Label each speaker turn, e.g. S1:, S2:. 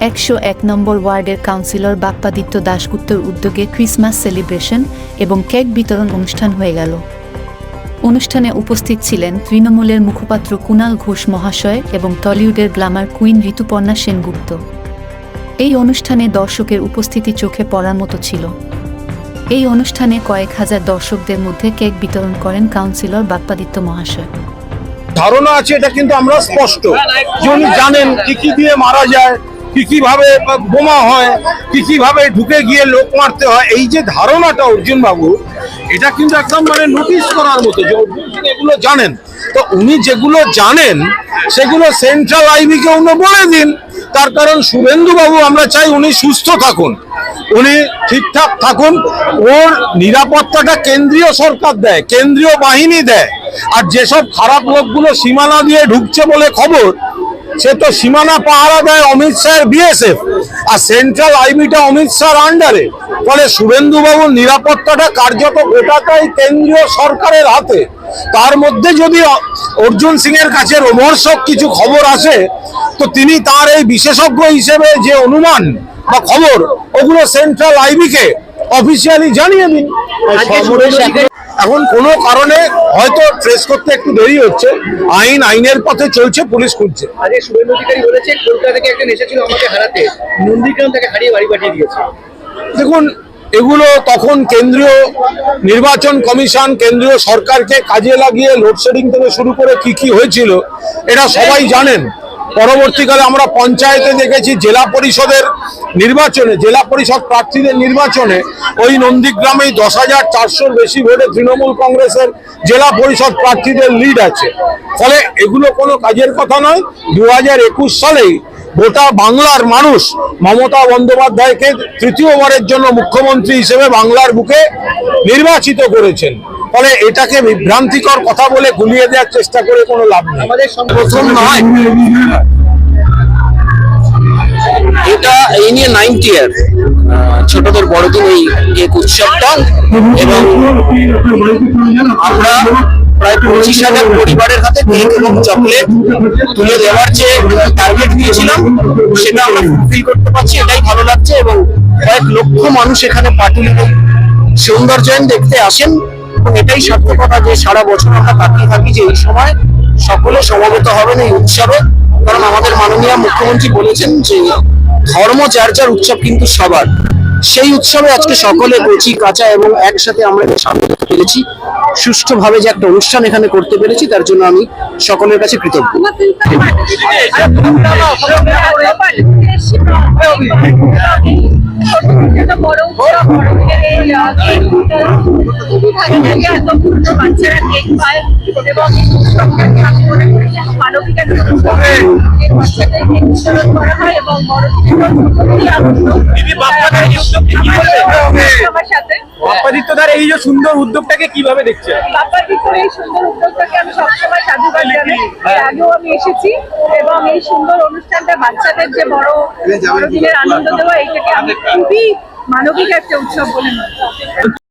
S1: একশো এক নম্বর ওয়ার্ডের কাউন্সিলর বাপ্পাদিত্য দাশগুপ্তর উদ্যোগে ক্রিসমাস সেলিব্রেশন এবং কেক বিতরণ অনুষ্ঠান হয়ে গেল। অনুষ্ঠানে উপস্থিত ছিলেন তৃণমূলের মুখপাত্র কুণাল ঘোষ মহাশয় এবং টলিউডের গ্লামার কুইন ঋতুপর্ণা সেনগুপ্ত। এই অনুষ্ঠানে দর্শকের উপস্থিতি চোখে পড়ার মতো ছিল। এই অনুষ্ঠানে কয়েক হাজার দর্শকদের মধ্যে কেক বিতরণ করেন কাউন্সিলর বাপ্পাদিত্য মহাশয়।
S2: ধারণা আছে এটা কিন্তু আমরা স্পষ্ট। যে উনি জানেন কি কি দিয়ে মারা যায় কি কি ভাবে বোমা হয়, কি কি ভাবে ঢুকে গিয়ে লোক মারতে হয়, এই যে ধারণাটা অর্জুন বাবু এটা কিন্তু একদম মানে নোটিশ করার মতো যে অর্জুন এগুলো জানেন। তো উনি যেগুলো জানেন, সেগুলো সেন্ট্রাল আইবিকে উনি বলে দিন। তার কারণ শুভেন্দু বাবু আমরা চাই উনি সুস্থ থাকুন। উনি ঠিকঠাক থাকুন, ওর নিরাপত্তাটা কেন্দ্রীয় সরকার দেয়, কেন্দ্রীয় বাহিনী দেয়। আর যেসব খারাপ লোকগুলো সীমানা দিয়ে ঢুকছে বলে খবর সে তো সীমানা পাহারা দেয় অমিত শাহের বিএসএফ আর সেন্ট্রাল আইবিটা অমিত শাহর আন্ডারে ফলে শুভেন্দু বাবুর নিরাপত্তাটা কার্যত গোটাটাই কেন্দ্রীয় সরকারের হাতে। তার মধ্যে যদি অর্জুন সিং এর কাছে রোমর্ষক কিছু খবর আসে, তো তিনি তার এই বিশেষজ্ঞ হিসেবে যে অনুমান বা খবর, ওগুলো সেন্ট্রাল আইবিকে অফিসিয়ালি জানিয়ে দিন। এখন কোনো কারণে হয়তো ট্রেস করতে একটু দেরি হচ্ছে। আইন আইনের পথে চলছে পুলিশ খুঁজছে।
S3: আজকে শুভেন্দু অধিকারী বলেছে কলকাতা থেকে একজন এসেছিল আমাকে হারাতে। নন্দীগ্রাম তাকে হারিয়ে বাড়ি পাঠিয়ে দিয়েছে।
S2: দেখুন এগুলো তখন কেন্দ্রীয় নির্বাচন কমিশন কেন্দ্রীয় সরকারকে কাজে লাগিয়ে লোডশেডিং থেকে শুরু করে কি কি হয়েছিল এটা সবাই জানেন। পরবর্তীকালে আমরা পঞ্চায়েতে দেখেছি জেলা পরিষদের নির্বাচনে জেলা পরিষদ প্রার্থীদের নির্বাচনে ওই নন্দীগ্রামেই দশ হাজার চারশোর বেশি ভোটে তৃণমূল কংগ্রেসের জেলা পরিষদ প্রার্থীদের লিড আছে। ফলে এগুলো কোনো কাজের কথা নয়। দু হাজার একুশ সালেই গোটা বাংলার মানুষ মমতা বন্দ্যোপাধ্যায়কে তৃতীয়বারের জন্য মুখ্যমন্ত্রী হিসেবে বাংলার বুকে নির্বাচিত করেছেন। ফলে এটাকে বিভ্রান্তিকর কথা বলে গুলিয়ে দেওয়ার চেষ্টা করে কোনো লাভ নেই। প্রথম নয়।
S4: নিয়ে নাইনটি ইয়ার ছোটদের বড়দিন এই কেক উৎসবটা। এবং আমরা প্রায় পঁচিশ হাজার পরিবারের হাতে কেক এবং চকলেট তুলে দেওয়ার যে টার্গেট দিয়েছিলাম, সেটা আমরা ফুলফিল করতে পারছি, এটাই ভালো লাগছে এবং কয়েক লক্ষ মানুষ এখানে পাটুলির এই সৌন্দর্যায়ন দেখতে আসেন। এবং এটাই সার্থকতা যে সারা বছর আমরা তাকিয়ে থাকি যে এই সময় সকলে সমবেত হবেন এই উৎসবে। কারণ আমাদের মাননীয় মুখ্যমন্ত্রী বলেছেন যে ধর্ম যার যার উৎসব কিন্তু সবার। সেই উৎসবে আজকে সকলে কচি কাঁচা এবং একসাথে আমরা সামিল হতে পেরেছি সুষ্ঠুভাবে যে একটা অনুষ্ঠান এখানে করতে পেরেছি, তার জন্য আমি সকলের কাছে কৃতজ্ঞ।
S5: বড় এই করি যে হয় এবং আমার সাথে।
S3: বাপ্পাদিত্যদার এই সুন্দর উদ্যোগটাকে কীভাবে দেখছে?
S5: বাপ্পার এই সুন্দর উদ্যোগটাকে আমি সবসময় সাধুবাদ জানাই। এর আগেও আমি এসেছি এবং এই সুন্দর অনুষ্ঠানটা বাচ্চাদের যে বড় বড়দিনের আনন্দ দেওয়া এইটাকে আমি খুবই মানবিক একটা উৎসব বলে মনে